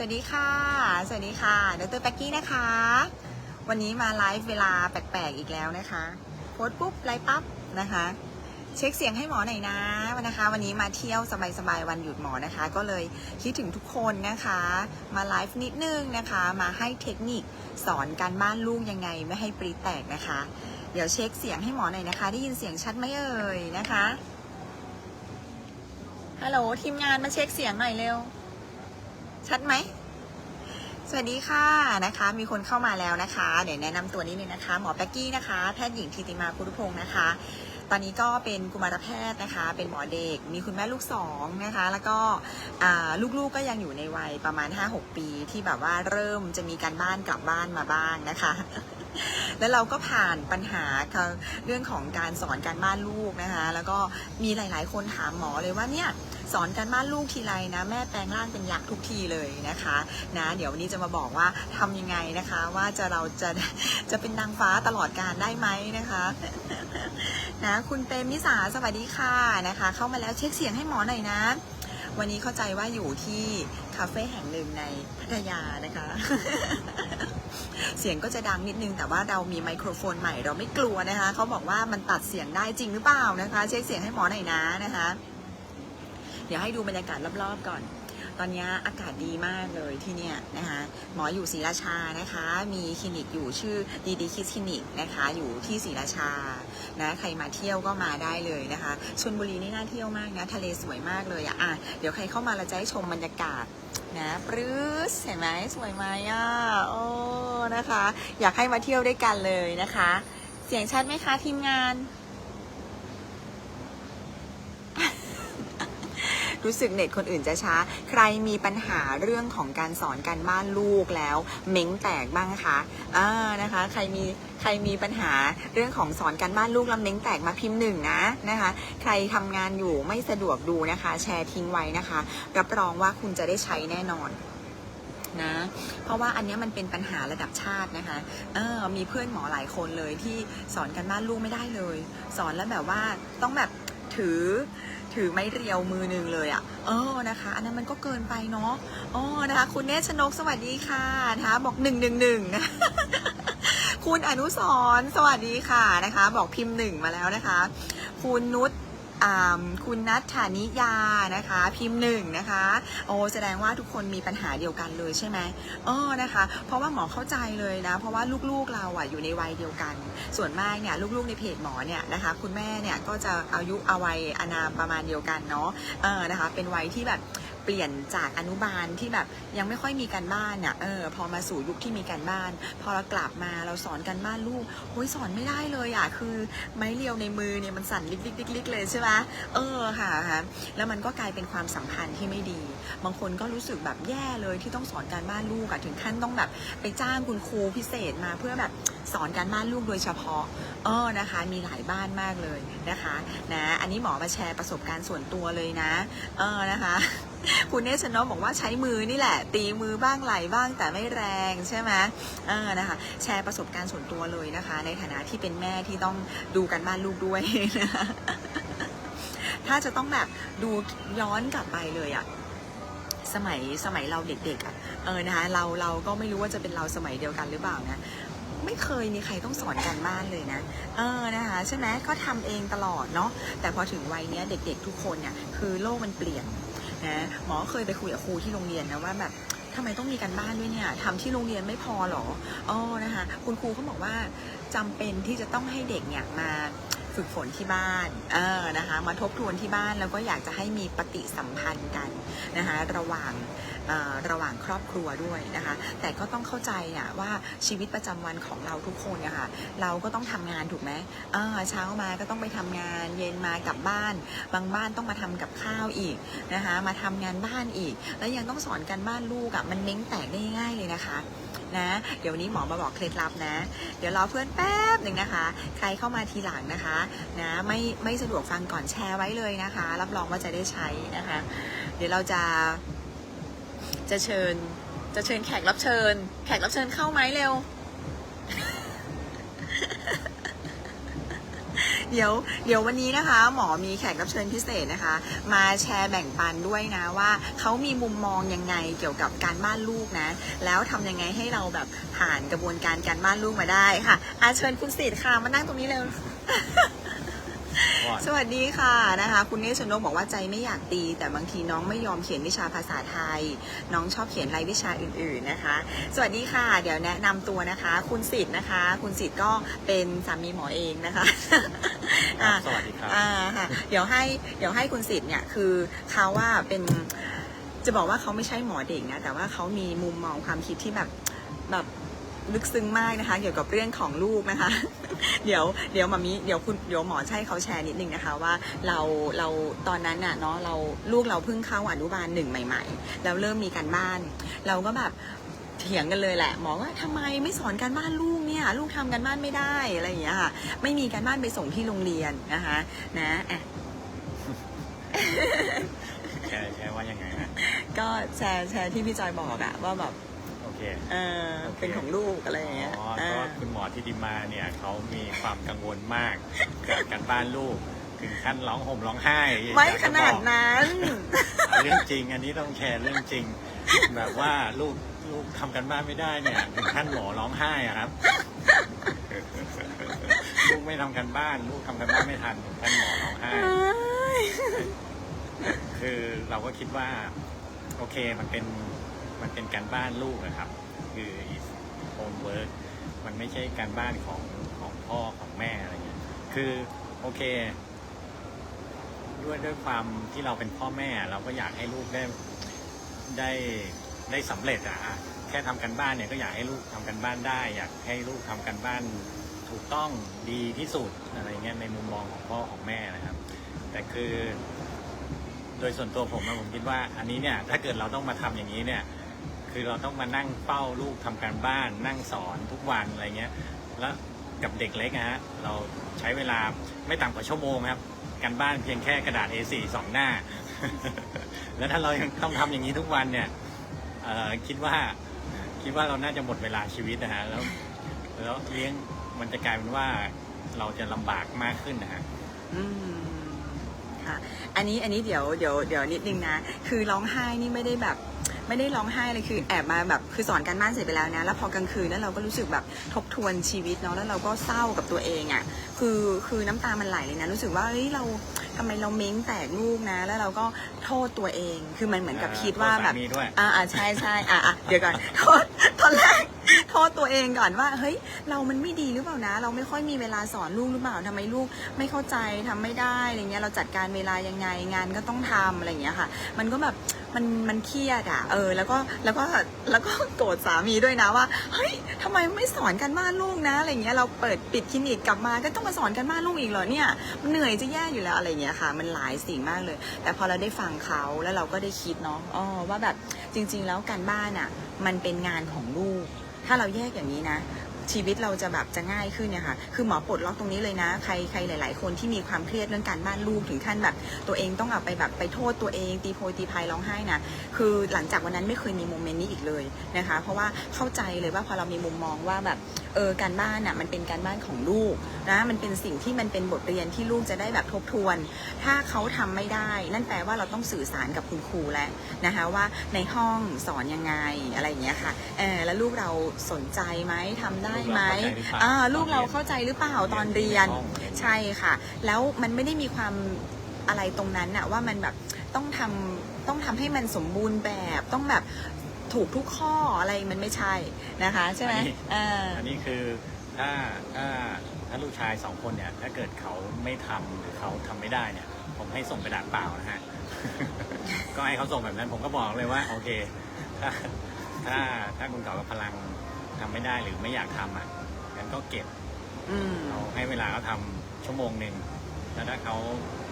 สวัสดีค่ะ สวัสดีค่ะ ดรแป๊กกี้นะคะ วันนี้มาไลฟ์เวลาแปลกๆอีกแล้วนะคะ โพสต์ปุ๊บไลฟ์ปั๊บนะคะ เช็คเสียงให้หมอหน่อยนะนนะคะ วันนี้มาเที่ยวสบายๆวันหยุดหมอนะคะ ก็เลยคิดถึงทุกคนนะคะ มาไลฟ์นิดนึงนะคะ มาให้เทคนิคสอนการบ้านลูกยังไงไม่ให้ปรีแตกนะคะ เดี๋ยวเช็คเสียงให้หมอหน่อยนะคะ ได้ยินเสียงชัดไหมเอ่ยนะคะ ฮัลโหลทีมงานมาเช็คเสียงหน่อยเร็ว ชัดไหม สวัสดีค่ะนะคะ มีคนเข้ามาแล้วนะคะเดี๋ยวแนะนำตัวนิดนึงนะคะ หมอแป๊กกี้นะคะ แพทย์หญิงทิติมาพุทธพงศ์นะคะ ตอนนี้ก็เป็นกุมารแพทย์นะคะ เป็นหมอเด็ก มีคุณแม่ลูกสองนะคะ แล้วก็ลูกๆก็ยังอยู่ในวัยประมาณ 5-6 ปีที่แบบว่าเริ่มจะมีการบ้านกลับบ้านมาบ้างนะคะแล้วเราก็ผ่านปัญหาเรื่องของการสอนการบ้านลูกนะคะ แล้วก็มีหลาย ๆ คนถามหมอเลยว่าเนี่ย สอนการบ้านลูกทีไรนะแม่แปลงร่างเป็นยักษ์ทุกทีเลยนะคะนะเดี๋ยววันนี้จะมาบอกว่าทำยังไงนะคะว่าจะเราจะจะเป็นนางฟ้าตลอดการได้ไหมนะคะนะคุณเปรมมิสาสวัสดีค่ะนะคะ เข้ามาแล้วเช็คเสียงให้หมอหน่อยนะ วันนี้เข้าใจว่าอยู่ที่คาเฟ่แห่งหนึ่งในพัทยานะคะเสียงก็จะดังนิดนึงแต่ว่าเรามีไมโครโฟนใหม่เราไม่กลัวนะคะเขาบอกว่ามันตัดเสียงได้จริงหรือเปล่านะคะ เช็คเสียงให้หมอหน่อยนะนะคะ เดี๋ยวให้ดูบรรยากาศรอบๆก่อน ตอนนี้อากาศดีมากเลยที่เนี่ยนะคะหมออยู่ศรีราชานะคะ มีคลินิกอยู่ชื่อดีดีคิสคลินิกนะคะอยู่ที่ศรีราชานะใครมาเที่ยวก็มาได้เลยนะคะชลบุรีนี่น่าเที่ยวมากนะทะเลสวยมากเลยอะอะเดี๋ยวใครเข้ามาเราจะให้ชมบรรยากาศนะปรื้สเห็นไหมสวยไหมอะโอ้นะคะ อยากให้มาเที่ยวด้วยกันเลยนะคะ เสียงชัดไหมคะทีมงาน รู้สึกเน็ตคนอื่นจะช้า ใครมีปัญหาเรื่องของการสอนการบ้านลูกแล้วเม้งแตกบ้างคะอ่านะคะ ใครมีใครมีปัญหาเรื่องของสอนการบ้านลูกแล้วเม้งแตกมาพิมพ์หนึ่งนะนะคะ ใครทำงานอยู่ไม่สะดวกดูนะคะ แชร์ทิ้งไว้นะคะ รับรองว่าคุณจะได้ใช้แน่นอนนะเพราะว่าอันนี้มันเป็นปัญหาระดับชาตินะคะเออมีเพื่อนหมอหลายคนเลยที่สอนกันบ้านลูกไม่ได้เลย สอนแล้วแบบว่าต้องแบบถือ ถือไม้เรียวมือหนึ่งเลยอะ่ะ เออนะคะ อันนั้นมันก็เกินไปเนาะอ๋อนะคะ คุณเนชชนกสวัสดีค่ะนะคะ บอกหนึ่งหนึ่งหนึ่งนะคุณอนุสรสวัสดีค่ะนะคะ บอกพิมพ์หนึ่งมาแล้วนะคะ คุณนุช คุณนัทธานิยานะคะ พิมพ์หนึ่งนะคะ โอ้แสดงว่าทุกคนมีปัญหาเดียวกันเลยใช่ไหมเออนะคะ เพราะว่าหมอเข้าใจเลยนะ เพราะว่าลูกๆเราอะอยู่ในวัยเดียวกัน ส่วนมากเนี่ยลูกๆในเพจหมอเนี่ยนะคะ คุณแม่เนี่ยก็จะอายุอาวัยอานามประมาณเดียวกันเนาะเออนะคะ เป็นวัยที่แบบ เปลี่ยนจากอนุบาลที่แบบยังไม่ค่อยมีการบ้านเนี่ยเออพอมาสู่ยุคที่มีการบ้าน พอเรากลับมาเราสอนการบ้านลูกโอ้ยสอนไม่ได้เลยอะคือไม้เรียวในมือเนี่ยมันสั่นลิกๆๆๆเลยใช่ไหมเออค่ะค่ะแล้วมันก็กลายเป็นความสัมพันธ์ที่ไม่ดี บางคนก็รู้สึกแบบแย่เลยที่ต้องสอนการบ้านลูกอะถึงขั้นต้องแบบไปจ้างคุณครูพิเศษมาเพื่อแบบสอนการบ้านลูกโดยเฉพาะเออนะคะ มีหลายบ้านมากเลยนะคะนะอันนี้หมอมาแชร์ประสบการณ์ส่วนตัวเลยนะ เออนะคะ คุณเนชนกบอกว่าใช้มือนี่แหละ ตีมือบ้างไหลบ้างแต่ไม่แรงใช่ไหมเออนะคะ แชร์ประสบการณ์ส่วนตัวเลยนะคะ ในฐานะที่เป็นแม่ที่ต้องดูกันบ้านลูกด้วยนะถ้าจะต้องแบบดูย้อนกลับไปเลยอะสมัยสมัยเราเด็กๆอะเออนะคะเราเราก็ไม่รู้ว่าจะเป็นเราสมัยเดียวกันหรือเปล่านะไม่เคยมีใครต้องสอนการบ้านเลยนะ เออนะคะใช่ไหมก็ทำเองตลอดเนาะแต่พอถึงวัยเนี้ยเด็ก ๆ ทุกคนเนี่ยคือโลกมันเปลี่ยน นะหมอเคยไปคุยกับครูที่โรงเรียนนะว่าแบบทำไมต้องมีการบ้านด้วยเนี่ยทำที่โรงเรียนไม่พอหรออ๋อนะคะคุณครูเขาบอกว่าจำเป็นที่จะต้องให้เด็กเนี่ยมาฝึกฝนที่บ้านเออนะคะมาทบทวนที่บ้านแล้วก็อยากจะให้มีปฏิสัมพันธ์กันนะคะระหว่าง ระหว่างครอบครัวด้วยนะคะ แต่ก็ต้องเข้าใจอะว่าชีวิตประจำวันของเราทุกคนนะคะเราก็ต้องทำงานถูกไหมเช้ามาก็ต้องไปทำงาน เย็นมากลับบ้าน บางบ้านต้องมาทำกับข้าวอีกนะคะมาทำงานบ้านอีก แล้วยังต้องสอนการบ้านลูกอะมันเม้งแตกได้ง่ายเลยนะคะนะเดี๋ยวนนี้หมอมาบอกเคล็ดลับนะ เดี๋ยวรอเพื่อนแป๊บหนึ่งนะคะ ใครเข้ามาทีหลังนะคะนะไม่ไม่สะดวกฟังก่อนแชร์ไว้เลยนะคะ รับรองว่าจะได้ใช้นะคะ เดี๋ยวเราจะ จะเชิญ จะเชิญแขกรับเชิญ แขกรับเชิญเข้าไหมเร็ว เดี๋ยว เดี๋ยววันนี้นะคะ หมอมีแขกรับเชิญพิเศษนะคะ มาแชร์แบ่งปันด้วยนะว่าเขามีมุมมองยังไงเกี่ยวกับการบ้านลูกนะ แล้วทำยังไงให้เราแบบผ่านกระบวนการการบ้านลูกมาได้ค่ะอาเชิญคุณสิทธิ์ค่ะมานั่งตรงนี้เร็ว สวัสดีค่ะนะคะ คุณเนชชนกบอกว่าใจไม่อยากตี แต่บางทีน้องไม่ยอมเขียนวิชาภาษาไทย น้องชอบเขียนรายวิชาอื่น ๆนะคะ สวัสดีค่ะ เดี๋ยวแนะนำตัวนะคะ คุณสิทธิ์นะคะ คุณสิทธิ์ก็เป็นสามีหมอเองนะคะครัอ่าบสวัสดีครับอ่าค่ะเดี๋ยวให้เดี๋ยวให้คุณสิทธิ์เนี่ยคือเขาว่าเป็นจะบอกว่าเขาไม่ใช่หมอเด็กนะแต่ว่าเขามีมุมมองความคิดที่แบบแบบ ลึกซึ้งมากนะคะ เกี่ยวกับเรื่องของลูกนะคะ เดี๋ยวเดี๋ยวมามีเดี๋ยวคุณเดี๋ยวหมอใช่เขาแชร์นิดนึงนะคะว่าเราเราตอนนั้นน่ะเนาะเราลูกเราเพิ่งเข้าอนุบาลหนึ่งใหม่ ๆ แล้วเริ่มมีการบ้าน เราก็แบบเถียงกันเลยแหละหมอว่าทำไมไม่สอนการบ้านลูกเนี่ยลูกทำการบ้านไม่ได้อะไรอย่างเงี้ยค่ะไม่มีการบ้านไปส่งที่โรงเรียนนะคะนะอะแชร์แชร์ว่ายังไงนะก็แชร์แชร์ที่พี่จอยบอกอะว่าแบบโอ เคเออเป็นของลูกอะไรอย่างเงี้ยอ๋อเอก็อคุณหมอที่ดิมาเนี่ยเขามีความกังวลมากกับการบ้านลูกถึงขั้นร้องห่มร้องไห้ไม่อยกขจะบนาอดกนั้น เรื่องจริงอันนี้ต้องแชร์เรื่องจริง แบบว่าลูกลูกทำกันบ้านไม่ได้เนี่ยถึงขั้นหมอร้องไห้อะครับลูกไม่ทำกันบ้าน ลูกทำกันบ้านไม่ทันถึงขั้นหมอร้องไห้ คือเราก็คิดว่า โอเคมันเป็น มันเป็นการบ้านลูกนะครับ คือ homework มันไม่ใช่การบ้านของของพ่อของแม่อะไรเงี้ยคือโอเค ด้วยด้วยความที่เราเป็นพ่อแม่ เราก็อยากให้ลูกได้ได้ได้สำเร็จอะแค่ทำกันบ้านเนี่ยก็อยากให้ลูกทำกันบ้านได้ อยากให้ลูกทำกันบ้านถูกต้องดีที่สุดอะไรเงี้ยในมุมมองของพ่อของแม่นะครับ แต่คือ โดยส่วนตัวผมนะผมคิดว่า อันนี้เนี่ย ถ้าเกิดเราต้องมาทำอย่างนี้เนี่ย คือเราต้องมานั่งเฝ้าลูกทำการบ้าน นั่งสอนทุกวันอะไรเงี้ย แล้วกับเด็กเล็กนะฮะเราใช้เวลาไม่ต่ำกว่าชั่วโมงครับการบ้านเพียงแค่กระดาษ A4 สองหน้า แล้วถ้าเรายังต้องทำอย่างนี้ทุกวันเนี่ยคิดว่าคิดว่าเราน่าจะหมดเวลาชีวิตนะฮะแล้วแล้วเลี้ยงมันจะกลายเป็นว่าเราจะลำบากมากขึ้นนะฮะอืมค่ะ อันนี้อันนี้เดี๋ยวเดี๋ยวเดี๋ยวนิดนึงนะ คือร้องไห้นี่ไม่ได้แบบ ไม่ได้ร้องไห้เลยคือแอบมาแบบคือสอนการบ้านเสร็จไปแล้วนะแล้วพอกลางคืนแล้วเราก็รู้สึกแบบทบทวนชีวิตเนาะแล้วเราก็เศร้ากับตัวเองอะ่ะคือคือน้ำตามันไหลเลยนะรู้สึกว่าเฮ้ยเราทำไมเราเม้งแตกลูกนะ แล้วเราก็โทษตัวเอง คือมันเหมือนกับคิดว่าแบบโทษสามีด้วยอ่าอ่าใช่ใช่อ่าอ่าเดี๋ยวก่อนโทษตอนแรก โทษตัวเองก่อนว่า เฮ้ย เรามันไม่ดีหรือเปล่านะ เราไม่ค่อยมีเวลาสอนลูกหรือเปล่าทำไมลูกไม่เข้าใจทำไม่ได้อะไรเงี้ยเราจัดการเวลายังไงงานก็ต้องทำอะไรเงี้ยค่ะ มันก็แบบมันมันเครียดอะเออ แล้วก็แล้วก็แล้วก็โกรธสามีด้วยนะว่าเฮ้ยทำไมไม่สอนกันบ้านลูกนะอะไรเงี้ยเราเปิดปิดคลินิกกลับมาก็ต้องมาสอนกันบ้านลูกอีกเหรอเนี่ยเหนื่อยจะแย่อยู่แล้วอะไรเงี้ยค่ะ มันหลายสิ่งมากเลย แต่พอเราได้ฟังเขาแล้วเราก็ได้คิดเนาะอ๋อว่าแบบจริง ๆ แล้วการบ้านอะ มันเป็นงานของลูก ถ้าเราแยกอย่างนี้นะ ชีวิตเราจะแบบจะง่ายขึ้นเนี่ยค่ะ คือหมอปลดล็อกตรงนี้เลยนะ ใครใครหลาย ๆ คนที่มีความเครียดเรื่องการบ้านลูกถึงขั้นแบบ ตัวเองต้องเอาไปแบบไปโทษตัวเอง ตีโพยตีพายร้องไห้นะคือหลังจากวันนั้นไม่เคยมีโมเมนต์นี้อีกเลยนะคะ เพราะว่าเข้าใจเลยว่าพอเรามีมุมมองว่าแบบเออการบ้านอะมันเป็นการบ้านของลูกนะมันเป็นสิ่งที่มันเป็นบทเรียนที่ลูกจะได้แบบทบทวน ถ้าเขาทำไม่ได้ นั่นแปลว่าเราต้องสื่อสารกับคุณครูแล้วนะคะว่าในห้องสอนยังไงอะไรอย่างเงี้ยค่ะเออแล้วลูกเราสนใจไหมทำได้ไหมลูกเราเข้าใจหรือเปล่าอ่าลูกเราเข้าใจหรือเปล่าตอนเรียนห้องใช่ค่ะ แล้วมันไม่ได้มีความอะไรตรงนั้นอะว่ามันแบบต้องทำต้องทำให้มันสมบูรณ์แบบต้องแบบถูกทุกข้ออะไรมันไม่ใช่นะคะ ใช่ไหมอันนี้อ่าอันนี้คือถ้าถ้าถ้าลูกชายสองคนเนี่ย ถ้าเกิดเขาไม่ทำหรือเขาทำไม่ได้เนี่ย ผมให้ส่งกระดาษเปล่านะฮะก็ให้เขาส่งแบบนั้นผมก็บอกเลยว่า โอเค ถ้าถ้าถ้าคุณเก่ากับพลัง ทำไม่ได้หรือไม่อยากทำอะงั้นก็เก็บอืมเราให้เวลาเขาทำชั่วโมงหนึ่งแล้วถ้าเขา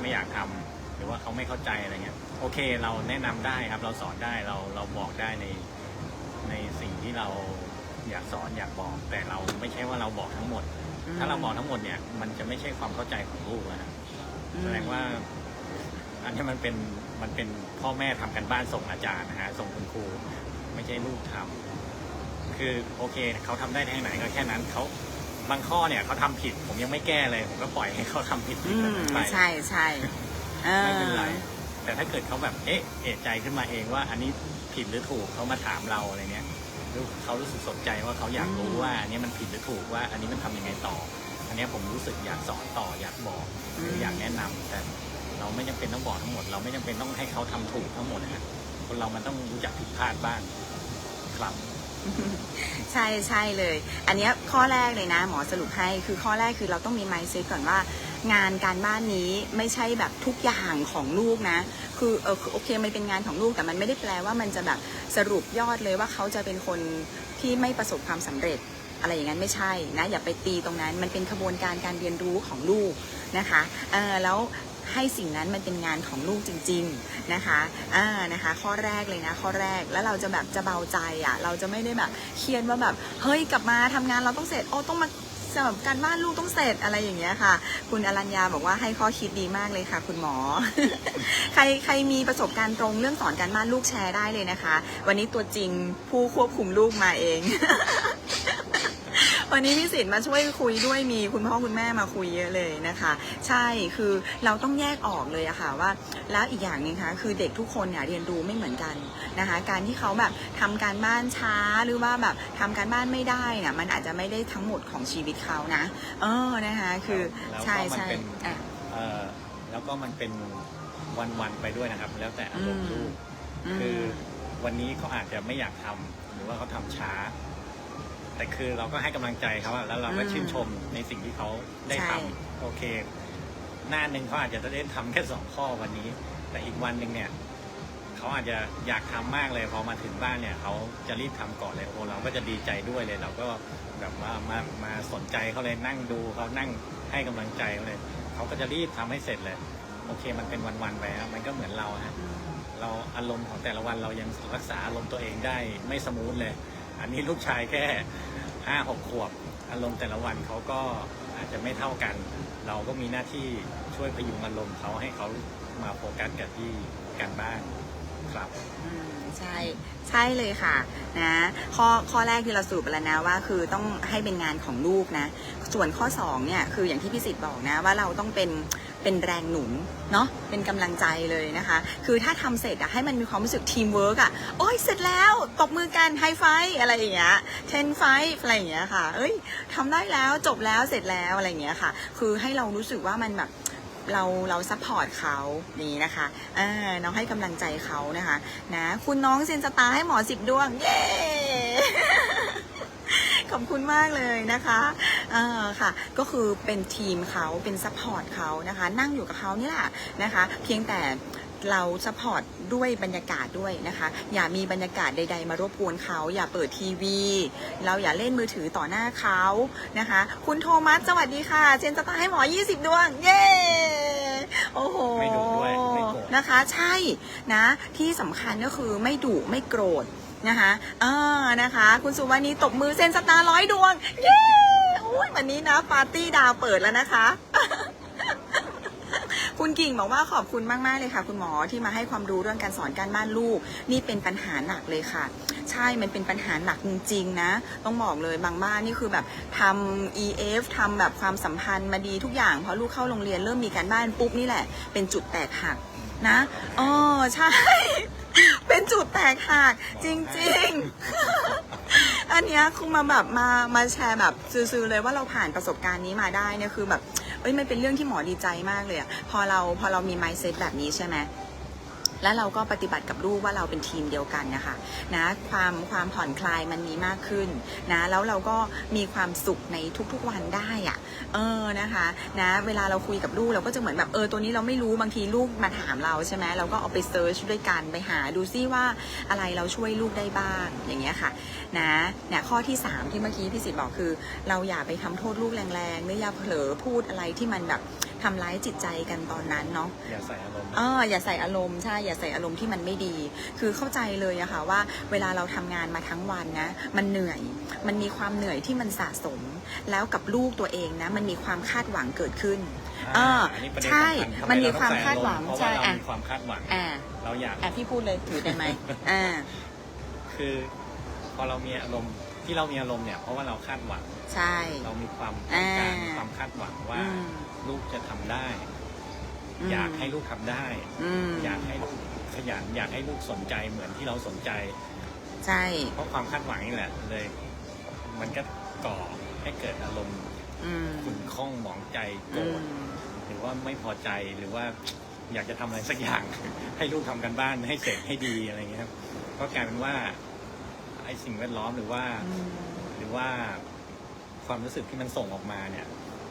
ไม่อยากทำหรือว่าเขาไม่เข้าใจอะไรเงี้ยโอเคเราแนะนำได้ครับ เราสอนได้เราเราบอกได้ในในสิ่งที่เราอยากสอนอยากบอก แต่เราไม่ใช่ว่าเราบอกทั้งหมด ถ้าเราบอกทั้งหมดเนี่ยมันจะไม่ใช่ความเข้าใจของลูกแล้วนะ อืม แสดงว่าอันนี้มันเป็นมันเป็นพ่อแม่ทำกันบ้านส่งอาจารย์นะฮะส่งคุณครู ไม่ใช่ลูกทำ คือโอเคเขาทำได้แค่ไหนก็แค่นั้นเขาบางข้อเนี่ยเขาทำผิด ผมยังไม่แก้เลย ผมก็ปล่อยให้เขาทำผิดผิอืดแบบมนั้นไปใช่ใช่เออไม่เป็นไรแต่ถ้าเกิดเขาแบบเอ๊ะเอะใจขึ้นมาเองว่า อันนี้ผิดหรือถูกเขามาถามเราอะไรเนี้ยหรือเขารู้สึกสนใจว่าเขาอยากรู้ว่าอันนี้มันผิดหรือถูกว่า อันนี้มันทำยังไงต่อ อันเนี้ยผมรู้สึกอยากสอนต่ออยากบอกหรืออยากแนะนำแต่เราไม่จำเป็นต้องบอกทั้งหมด เราไม่จำเป็นต้องให้เขาทำถูกทั้งหมดนะฮะคนเรามันต้องรู้จักผิดพลาดบ้างครับ ใช่ใช่เลย อันนี้ข้อแรกเลยนะ หมอสรุปให้คือข้อแรกคือเราต้องมี mindset ก่อนว่า งานการบ้านนี้ไม่ใช่แบบทุกอย่างของลูกนะ คือเออโอเคมันเป็นงานของลูกแต่มันไม่ได้แปลว่ามันจะแบบสรุปยอดเลยว่าเขาจะเป็นคนที่ไม่ประสบความสำเร็จอะไรอย่างนั้นไม่ใช่นะอย่าไปตีตรงนั้นมันเป็นขบวนการการเรียนรู้ของลูกนะคะเออแล้ว ให้สิ่งนั้นมันเป็นงานของลูกจริง ๆนะคะอ่านะคะ ข้อแรกเลยนะ ข้อแรกแล้วเราจะแบบจะเบาใจอะ เราจะไม่ได้แบบเครียดว่าแบบเฮ้ยกลับมาทำงานเราต้องเสร็จโอ้ต้องมาแบบการบ้านลูกต้องเสร็จอะไรอย่างเงี้ยค่ะ คุณอรัญญาบอกว่าให้ข้อคิดดีมากเลยค่ะ คุณหมอ ใครใครมีประสบการณ์ตรงเรื่องสอนการบ้านลูกแชร์ได้เลยนะคะ วันนี้ตัวจริงผู้ควบคุมลูกมาเอง วันนี้พี่สิทธิ์มาช่วยคุยด้วยมีคุณพ่อคุณแม่มาคุยเยอะเลยนะคะ ใช่คือเราต้องแยกออกเลยอะค่ะว่า แล้วอีกอย่างหนึงคะคือเด็กทุกคนเนี่ยเรียนรู้ไม่เหมือนกันนะคะ การที่เขาแบบทำการบ้านช้าหรือว่าแบบทำการบ้านไม่ได้เนี่ยมันอาจจะไม่ได้ทั้งหมดของชีวิตเขานะ เออนะคะคือแล้วก็ใช่มันใช่เป็นอะเอ่อแล้วก็มันเป็นวันๆไปด้วยนะครับ แล้วแต่อารมณ์ลูกคือมวันนี้เขาอาจจะไม่อยากทำหรือว่าเขาทำช้า แต่คือเราก็ให้กำลังใจเขาอะแล้วเราก็อืมชื่นชมในสิ่งที่เขาได้ใช่ ทำโอเค หน้าหนึ่งเขาอาจจะได้ทำแค่สองข้อวันนี้ แต่อีกวันหนึ่งเนี่ยเขาอาจจะอยากทำมากเลยพอมาถึงบ้านเนี่ยเขาจะรีบทำก่อนเลยโอ้เราก็จะดีใจด้วยเลย เราก็แบบว่ามามาสนใจเขาเลยนั่งดูเขานั่งให้กำลังใจเขาเลยเขาก็จะรีบทำให้เสร็จเลย โอเค มันเป็นวันๆไปครับมันก็เหมือนเราฮะ เราอารมณ์ของแต่ละวันเรายังรักษาอารมณ์ตัวเองได้ไม่สมูทเลย อันนี้ลูกชายแค่ห้าหกขวบ อารมณ์แต่ละวันเขาก็อาจจะไม่เท่ากัน เราก็มีหน้าที่ช่วยพยุงอารมณ์เขาให้เขามาโฟกัสกับที่การบ้านครับอืมใช่ใช่เลยค่ะนะข้อข้อแรกที่เราสรุปไปแล้วนะว่า คือต้องให้เป็นงานของลูกนะ ส่วนข้อ2เนี่ยคืออย่างที่พี่สิทธิ์บอกนะว่าเราต้องเป็น เป็นแรงหนุนเนาะเป็นกำลังใจเลยนะคะ คือถ้าทำเสร็จอะให้มันมีความรู้สึกทีมเวิร์กอะโอ้ยเสร็จแล้วตบมือกันไฮไฟอะไรอย่างเงี้ยเทนไฟอะไรอย่างเงี้ยค่ะ เอ้ยทำได้แล้วจบแล้วเสร็จแล้วอะไรอย่างเงี้ยค่ะ คือให้เรารู้สึกว่ามันแบบเราเราซัพพอร์ตเขานี่นะคะอ่าน้องให้กำลังใจเขานะคะนะคุณน้องเซนสตาให้หมอสิบดวง เย้ ขอบคุณมากเลยนะคะ อ่าค่ะ ก็คือเป็นทีมเขาเป็นซัพพอร์ตเขานะคะ นั่งอยู่กับเขานี่แหละนะคะ เพียงแต่เราซัพพอร์ตด้วยบรรยากาศด้วยนะคะ อย่ามีบรรยากาศใด ๆ มารบกวนเขา อย่าเปิดทีวี เราอย่าเล่นมือถือต่อหน้าเขานะคะ คุณโทมัสสวัสดีค่ะเซนสตาร์ให้หมอ 20 ดวง เย้ โอ้โห ไม่ดุด้วย ไม่โกรธนะคะ ใช่นะ ที่สำคัญก็คือไม่ดุไม่โกรธนะคะ เออนะคะ คุณสุวรรณีตบมือเซนสตาร์ร้อยดวง เย้โอ้ ยวันนี้นะปาร์ตี้ดาวเปิดแล้วนะคะ คุณกิ่งบอกว่าขอบคุณมากๆเลยค่ะ คุณหมอที่มาให้ความรู้เรื่องการสอนการบ้านลูก นี่เป็นปัญหาหนักเลยค่ะใช่ มันเป็นปัญหาหนักจริงๆนะ ต้องบอกเลยบางบ้านนี่คือแบบทำ EF ทำแบบความสัมพันธ์มาดีทุกอย่างพอลูกเข้าโรงเรียนเริ่มมีการบ้านปุ๊บนี่แหละ เป็นจุดแตกหักนะอ๋อใช่ เป็นจุดแตกหักจริงๆ อันเนี้ยคือมาแบบมามาแชร์แบบซื่อๆเลยว่าเราผ่านประสบการณ์นี้มาได้เนี่ยคือแบบเอ้ยมันเป็นเรื่องที่หมอดีใจมากเลยอะพอเราพอเรามีไมซ์เซตแบบนี้ใช่ไหม แล้วเราก็ปฏิบัติกับลูกว่าเราเป็นทีมเดียวกันนะคะนะความความผ่อนคลายมันมีมากขึ้นนะแล้วเราก็มีความสุขในทุกๆวันได้อะเออนะคะนะเวลาเราคุยกับลูกเราก็จะเหมือนแบบเออตัวนี้เราไม่รู้บางทีลูกมาถามเราใช่ไหมเราก็เอาไปเซิร์ชด้วยกันไปหาดูซิว่าอะไรเราช่วยลูกได้บ้างอย่างเงี้ยค่ะนะเนี่ยข้อที่ 3 ที่เมื่อกี้พี่สิทธิ์บอกคือ เราอย่าไปทำโทษลูกแรงๆหรืออย่าเผลอพูดอะไรที่มันแบบ ทำร้ายจิตใจกันตอนนั้นเนาะ อย่าใส่อารมณ์ เอออย่าใส่อารมณ์ใช่อย่าใส่อารมณ์ที่มันไม่ดี คือเข้าใจเลยอะค่ะว่า เวลาเราทำงานมาทั้งวันนะ มันเหนื่อย มันมีความเหนื่อยที่มันสะสม แล้วกับลูกตัวเองนะ มันมีความคาดหวังเกิดขึ้น เอออันนี้ประเด็นใช่สำคัญทำไมันมีเรต้องความใส่คาดหวังอรมณ์เพราะใช่ว่าเราอะมีความคาดหวังอ่าเราอยากอะพี่พูดเลยถือได้ไหมอ่าคือพอเรามีอารมณ์ ที่เรามีอารมณ์เนี่ยเพราะว่าเราคาดหวัง ใช่ เรามีความต้องการอ่ามีความคาดหวังว่า อืม ลูกจะทำได้ มอยากให้ลูกทำได้ อืมอยากให้ลูกขยันอยากให้ลูกสนใจเหมือนที่เราสนใจ ใช่ เพราะความคาดหวังนี่แหละเลย มันก็ก่อให้เกิดอารมณ์อืมขุ่นข้องหมองใจโกรอืธ ม หรือว่าไม่พอใจหรือว่าอยากจะทำอะไรสักอย่าง ให้ลูกทำกันบ้านให้เสร็จให้ดีอะไรอย่างเงี้ยครับก็กลายเป็นว่า ไอ้สิ่งแวดล้อมหรือว่าอืมหรือว่าความรู้สึกที่มันส่งออกมาเนี่ย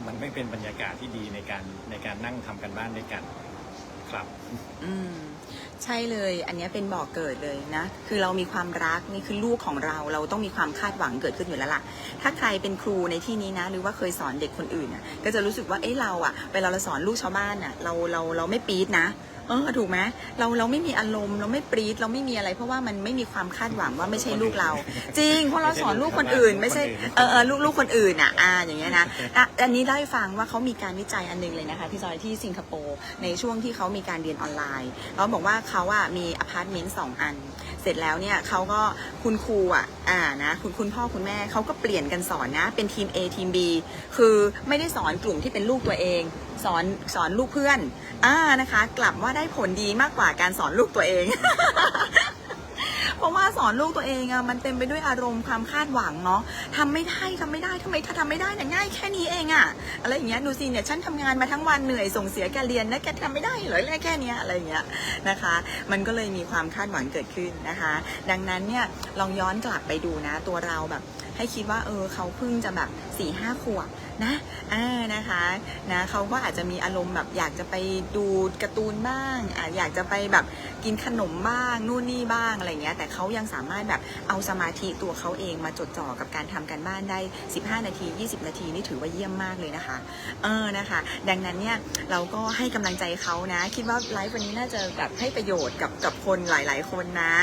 มันไม่เป็นบรรยากาศที่ดีในการในการนั่งทำกันบ้านด้วยกันครับอืมใช่เลย อันเนี้ยเป็นบ่อกเกิดเลยนะ คือเรามีความรักนี่คือลูกของเรา เราต้องมีความคาดหวังเกิดขึ้นอยู่แล้วล่ะ ถ้าใครเป็นครูในที่นี้นะ หรือว่าเคยสอนเด็กคนอื่นน่ะ ก็จะรู้สึกว่า เอ้เราอะเวลาเราสอนลูกชาวบ้านอะเราเราเราไม่ปี๊ดนะ เออถูกไหมเราเราไม่มีอารมณ์เราไม่ปรี๊ดเราไม่มีอะไร เพราะว่ามันไม่มีความคาดหวังว่าไม่ใช่ลูกเรา จริงเพราะเราสอนลูกคนอื่น ไม่ใช่เออเออลูกลูกคนอื่นอะอ่าอย่างเงี้ยนะอะอันนี้เล่าให้ฟังว่าเขามีการวิจัยอันหนึงเลยนะคะพี่จอยที่สิงคโปร์ในช่วงที่เขามีการเรียนออนไลน์เขาบอกว่าเขาอะมีอพาร์ตเมนต์สองอัน เสร็จแล้วเนี่ยเขาก็คุณครูอะ อ่านะคุณคุณพ่อคุณแม่เขาก็เปลี่ยนกันสอนนะ เป็นทีม A ทีม B คือไม่ได้สอนกลุ่มที่เป็นลูกตัวเอง สอนสอนลูกเพื่อนอ่านะคะ กลับว่าได้ผลดีมากกว่าการสอนลูกตัวเอง เพราะว่าสอนลูกตัวเองอะมันเต็มไปด้วยอารมณ์ความคาดหวังเนาะทำไม่ได้ทำไม่ได้ทำไมถ้าทำไม่ได้เนี่ยง่ายแค่นี้เองอะอะไรอย่างเงี้ยดูสิเนี่ยฉันทำงานมาทั้งวันเหนื่อยส่งเสียแกเรียนแล้วแกทำไม่ได้เหรอแค่เนี้ยอะไรอย่างเงี้ยนะคะ มันก็เลยมีความคาดหวังเกิดขึ้นนะคะ ดังนั้นเนี่ยลองย้อนกลับไปดูนะ ตัวเราแบบให้คิดว่าเออเขาเพิ่งจะแบบ สี่ห้าขวบนะอ่านะคะนะเขาก็อาจจะมีอารมณ์แบบอยากจะไปดูการ์ตูนบ้างอะอยากจะไปแบบกินขนมบ้างนู่นนี่บ้างอะไรเงี้ยแต่เขายังสามารถแบบเอาสมาธิตัวเขาเองมาจดจ่อกับการทำการบ้านได้ 15 นาที 20 นาทีนี่ถือว่าเยี่ยมมากเลยนะคะเออนะคะ ดังนั้นเนี่ยเราก็ให้กำลังใจเขานะ คิดว่าไลฟ์วันนี้น่าจะแบบให้ประโยชน์กับกับคนหลาย ๆ คนนะ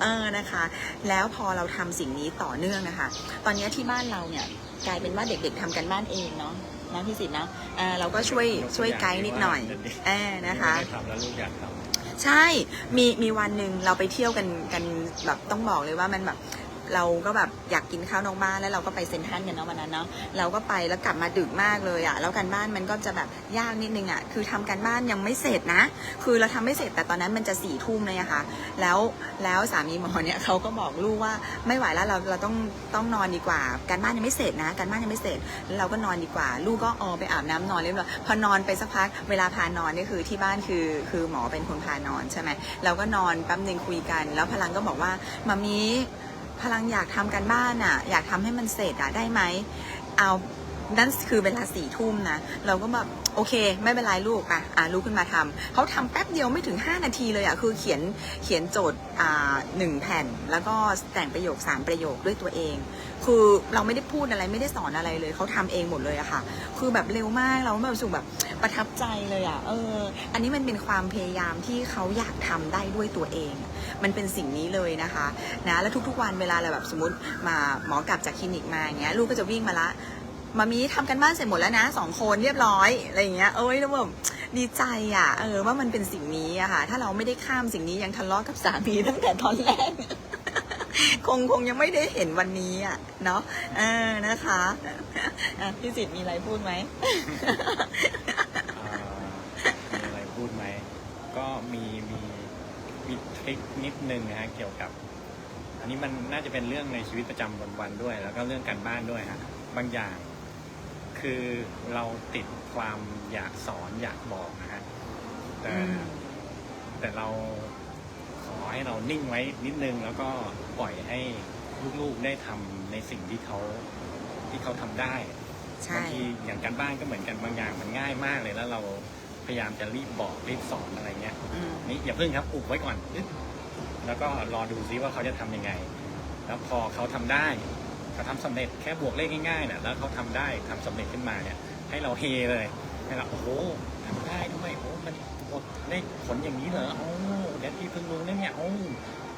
เออนะคะ แล้วพอเราทำสิ่งนี้ต่อเนื่องนะคะ ตอนนี้ที่บ้านเราเนี่ย กลายเป็นว่าเด็กๆทำกันบ้านเองเนาะนะพี่สิทธิ์นะเอ่อเราก็ช่วยช่วยไกด์นิดหน่อยเออนะคะไม่ได้ทำแล้วลูกอยากทำใช่ มีมีวันหนึ่งเราไปเที่ยวกันกันแบบต้องบอกเลยว่ามันแบบ เราก็แบบอยากกินข้าวนอกบ้านแล้วเราก็ไปเซ็นทรัลกันเนาะวันนั้นเนาะเราก็ไปแล้วกลับมาดึกมากเลยอะ่ะแล้วการบ้านมันก็จะแบบยากนิดนึงอะ่ะคือทำการบ้านยังไม่เสร็จนะ คือเราทำไม่เสร็จแต่ตอนนั้นมันจะสี่ทุ่มเลยอะค่ะแล้วแล้วสามีหมอเนี่ยเขาก็บอกลูกว่าไม่ไหวแล้วเราเราต้องต้องนอนดีกว่า การบ้านยังไม่เสร็จนะ การบ้านยังไม่เสร็จแล้วเราก็นอนดีกว่า ลูกก็ออไปอาบน้ำนอนเรียบร้อยพอนอนไปสักพักเวลาพานอนนี่คือที่บ้านคือคือหมอเป็นคนพานอนใช่ไหมเราก็นอนแป๊บหนึ่งคุยกัน แล้วพลังก็บอกว่ามามี พลังอยากทำการบ้านอะอยากทำให้มันเสร็จอะได้ไหมเอานั่นคือเวลาสี่ทุ่มนะ เราก็แบบโอเค ไม่เป็นไรลูกอะอะลูกขึ้นมาทำเขาทำแป๊บเดียวไม่ถึง 5 นาทีเลยอะคือเขียนเขียนโจทย์อ่าหนึ่งแผ่น แล้วก็แต่งประโยค 3 ประโยคด้วยตัวเอง คือเราไม่ได้พูดอะไรไม่ได้สอนอะไรเลยเขาทำเองหมดเลยอะค่ะ คือแบบเร็วมากเราแบบสึกแบบประทับใจเลยอะเออ อันนี้มันเป็นความพยายามที่เขาอยากทำได้ด้วยตัวเอง มันเป็นสิ่งนี้เลยนะคะนะแล้วทุกๆวันเวลาเราแบบสมมติมาหมอกลับจากคลินิกมาอย่างเงี้ยลูกก็จะวิ่งมาละมามีทำกันบ้านเสร็จหมดแล้วนะสองคนเรียบร้อยอะไรอย่างเงี้ยเอ้ยแล้วแบบดีใจอะเออว่ามันเป็นสิ่งนี้อะค่ะ ถ้าเราไม่ได้ข้ามสิ่งนี้ยังทะเลาะกับสามีตั้งแต่ตอนแรก คงคงยังไม่ได้เห็นวันนี้อะเนาะเออนะคะอะพี่สิทธิ์มีอะไรพูดไหม อ่ามีอะไรพูดไหม ก็มีมีมีทริคนิดนึงนะฮะเกี่ยวกับ อันนี้มันน่าจะเป็นเรื่องในชีวิตประจำวันๆด้วย แล้วก็เรื่องการบ้านด้วยฮะบางอย่าง คือเราติดความอยากสอนอยากบอกนะฮะแต่อืม แต่เรา ขอให้เรานิ่งไว้นิดนึง แล้วก็ปล่อยให้ลูกๆได้ทำในสิ่งที่เขาที่เขาทำได้ใช่บางทีอย่างการบ้านก็เหมือนกันบางอย่างมันง่ายมากเลยแล้วเราพยายามจะรีบบอกรีบสอนอะไรเงี้ยอืมนี่อย่าเพิ่งครับอุบไว้ก่อนอึ๊ดแล้วก็รอดูซิว่าเขาจะทำยังไง แล้วพอเขาทำได้เขาทำสำเร็จแค่บวกเลขง่ายๆเนี่ยแล้วเขาทำได้ทำสำเร็จขึ้นมาเนี่ย ให้เราเฮเลยให้เราโอ้โหทำได้ด้วยโอ้มันบวกได้ผลอย่างนี้เหรอโอ้ เดี๋ยวที่เพิ่งรู้นะเนี่ยโอ้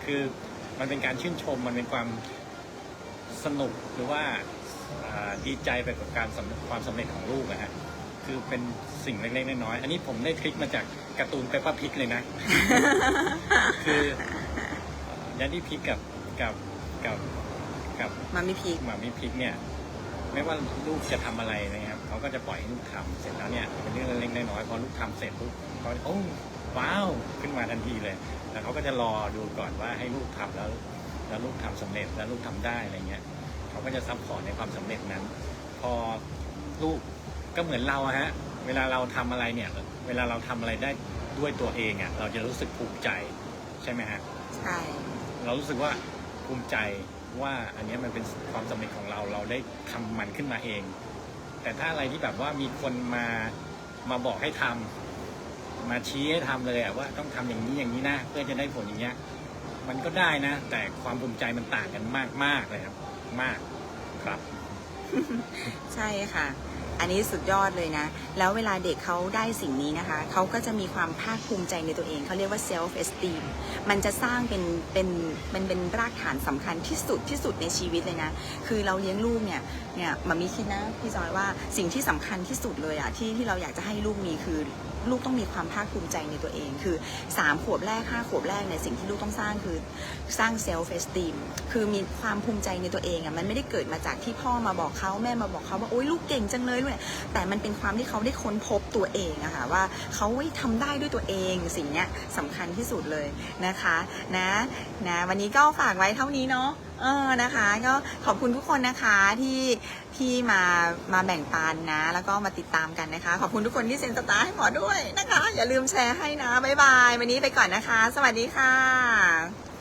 คือมันเป็นการชื่นชมมันเป็นความสนุกหรือว่าอ่าดีใจไปกับการสำเร็จความสำเร็จของลูกนะฮะคือเป็นสิ่งเล็กๆน้อยๆอันนี้ผมได้ทริคมาจากการ์ตูนเปป a าพิกเลยนะ คือยันดี้พิกกับกับกับกับมาไม่พีคหมามิพริกเนี่ย ไม่ว่าลูกจะทำอะไรนะครับเขาก็จะปล่อยให้ลูกทำเสร็จแล้วเนี่ยเป็นเรื่องเล็กๆน้อยๆพอลูกทำเสร็จปุ๊บเขาโอ้ ว้าวขึ้นมาทันทีเลยแล้วเขาก็จะรอดูก่อนว่าให้ลูกทำแล้ว แล้วลูกทำสำเร็จแล้วลูกทำได้อะไรเงี้ยเขาก็จะซัพพอร์ตในความสำเร็จนั้น พอลูกก็เหมือนเราอะฮะเวลาเราทำอะไรเนี่ย เวลาเราทำอะไรได้ด้วยตัวเองอะเราจะรู้สึกภูมิใจใช่ไหมฮะใช่เรารู้สึกว่าภูมิใจว่าอันเนี้ยมันเป็นความสำเร็จของเราเราได้ทำมันขึ้นมาเอง แต่ถ้าอะไรที่แบบว่ามีคนมามาบอกให้ทำ มาชี้ให้ทำเลยอะว่าต้องทำอย่างนี้อย่างนี้นะเพื่อจะได้ผลอย่างเงี้ย มันก็ได้นะ แต่ความภูมิใจมันต่างกันมากมากเลยครับ มากครับ ใช่ค่ะ อันนี้สุดยอดเลยนะ แล้วเวลาเด็กเขาได้สิ่งนี้นะคะ เขาก็จะมีความภาคภูมิใจในตัวเองเขาเรียกว่า self esteem มันจะสร้างเป็นเป็นมันเป็นรากฐานสำคัญที่สุดที่สุดในชีวิตเลยนะ คือเราเลี้ยงลูกเนี่ยเนี่ยมามีคิดนะพี่จอยว่าสิ่งที่สำคัญที่สุดเลยอะที่ที่เราอยากจะให้ลูกมีคือ ลูกต้องมีความภาคภูมิใจในตัวเอง คือสามขวบแรกห้าขวบแรกเนี่ยสิ่งที่ลูกต้องสร้างคือสร้าง self esteem คือมีความภูมิใจในตัวเองอะมันไม่ได้เกิดมาจากที่พ่อมาบอกเขาแม่มาบอกเขาว่าโอ๊ยลูกเก่งจังเลยด้วยแต่มันเป็นความที่เขาได้ค้นพบตัวเองอะค่ะว่าเขาเฮ้ยทำได้ด้วยตัวเองสิ่งเนี้ยสำคัญที่สุดเลยนะคะนะนะวันนี้ก็ฝากไว้เท่านี้เนาะ เออนะคะก็ขอบคุณทุกคนนะคะที่ที่มามาแบ่งปันนะ แล้วก็มาติดตามกันนะคะ ขอบคุณทุกคนที่เซ็นสตาร์ให้หมอด้วยนะคะ อย่าลืมแชร์ให้นะบ๊ายบาย วันนี้ไปก่อนนะคะ สวัสดีค่ะ